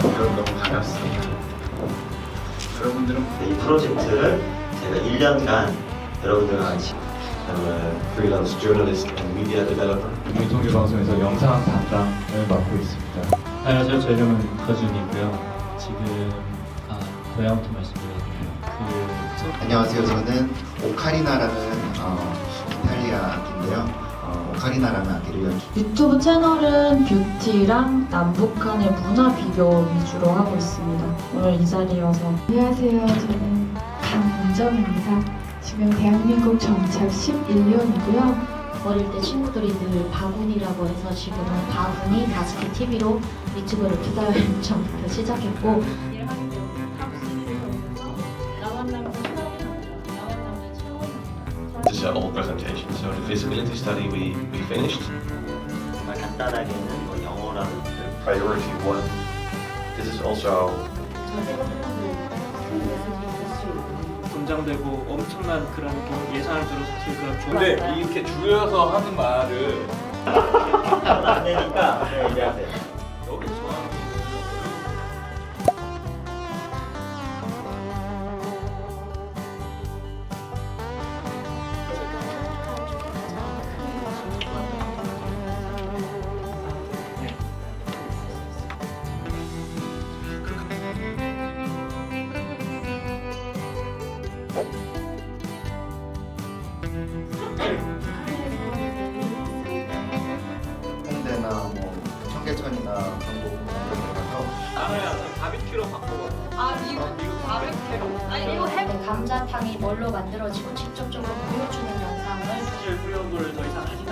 반갑습니다. 여러분들은 네, 이 프로젝트를 제가 1년간 여러분들과 같이 I'm a freelance journalist and media developer. 유통기 방송에서 영상 담당을 맡고 있습니다. 안녕하세요. 제 이름은 거준이고요. 지금 아, 고향부터 말씀드렸는데요. 그 안녕하세요. 저는 오카리나라는 어, 이탈리아 악기인데요. 어, 오카리나라는 악기를 연주. 유튜브 채널은 뷰티랑 남북한의 문화 비교 위주로 하고 있습니다. 오늘 이 자리에 와서 안녕하세요. 저는 강문정입니다. 지금 대한민국 정착 11년이고요. 어릴 때 친구들이 늘 바구니라고 해서 지금은 바구니 다스키 TV로 유튜브를 두달 전부터 시작했고 This is an old presentation. So the feasibility study we, we finished. 정말 간단하게는 뭐 영어라는 Priority one. This is also 권장되고 엄청난 그런 그 예산을 들어 사실 그런 좋은 근데 이렇게 줄여서 하는 말을 안 되니까 네, 얘기하세요. 나는 바비큐로 바꿔봐. 네, 감자탕이 뭘로 만들어지고 직접적으로 보여주는 영상을 사실 후렴구를 더 이상 거지만